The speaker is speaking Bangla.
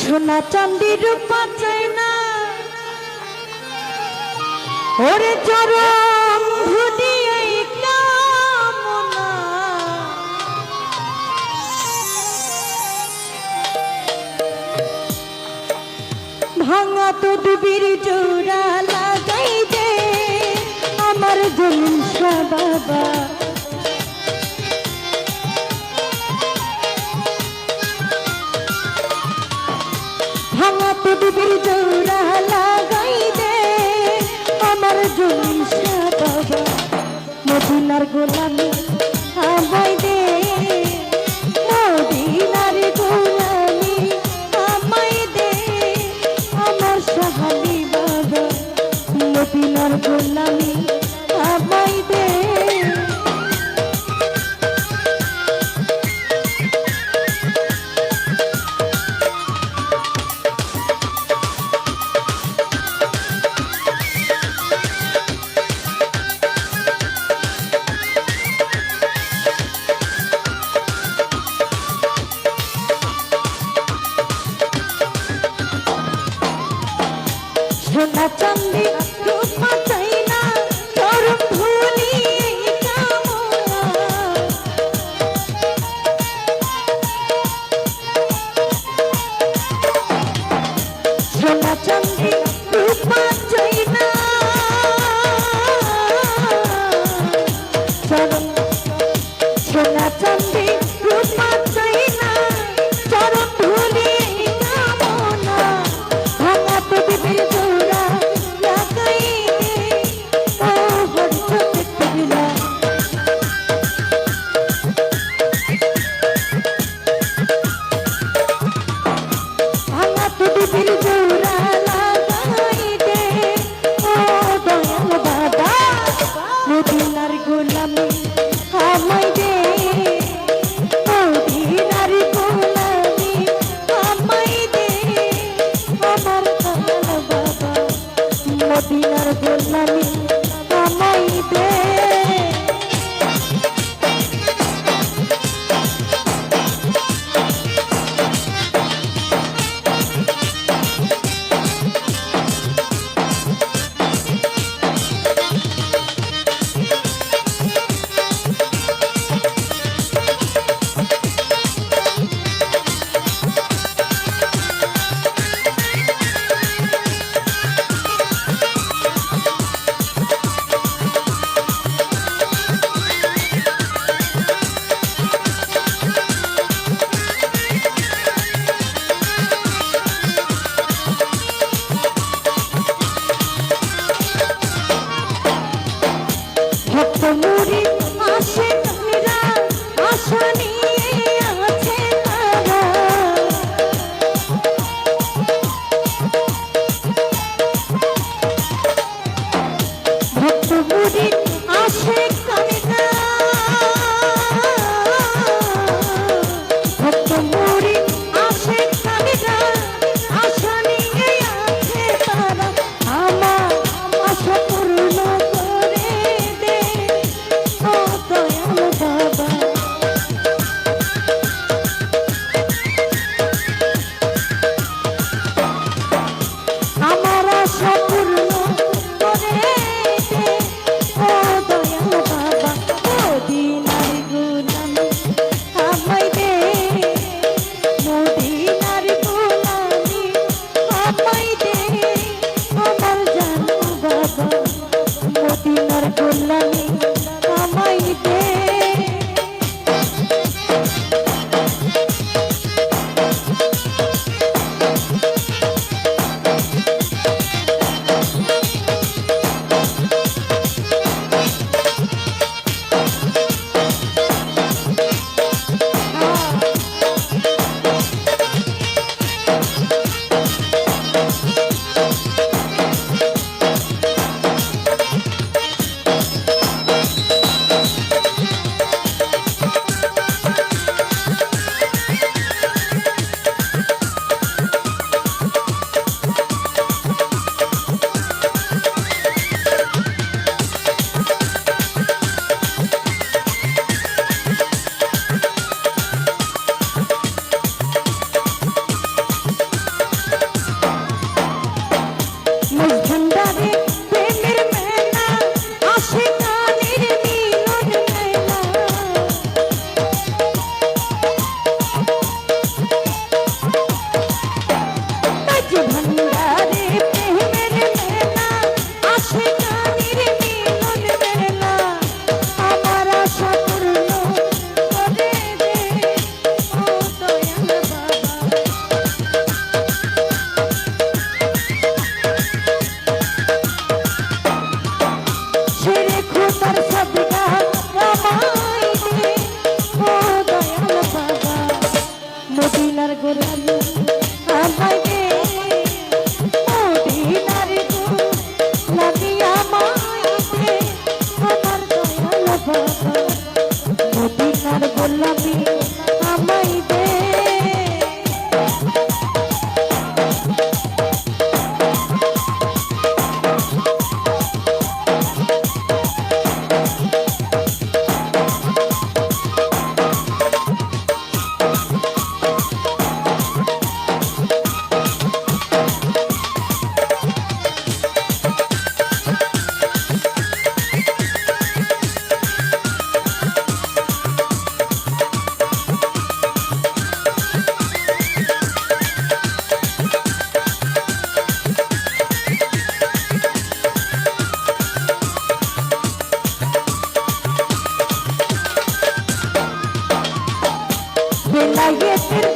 সোনা চান্দি রূপা চাই না। ওরে চরম ধুনি কামনা ভাঙা তো ডুবির চূড়া লাগাই দে আমার জমিন বাবা। মদিনার গোলামি আমায় দে। মদিনার গোলামি আমায় দে। আমার সাহালি বাবা মদিনার গোলামি সোনা চান্দি প্রভু লাগে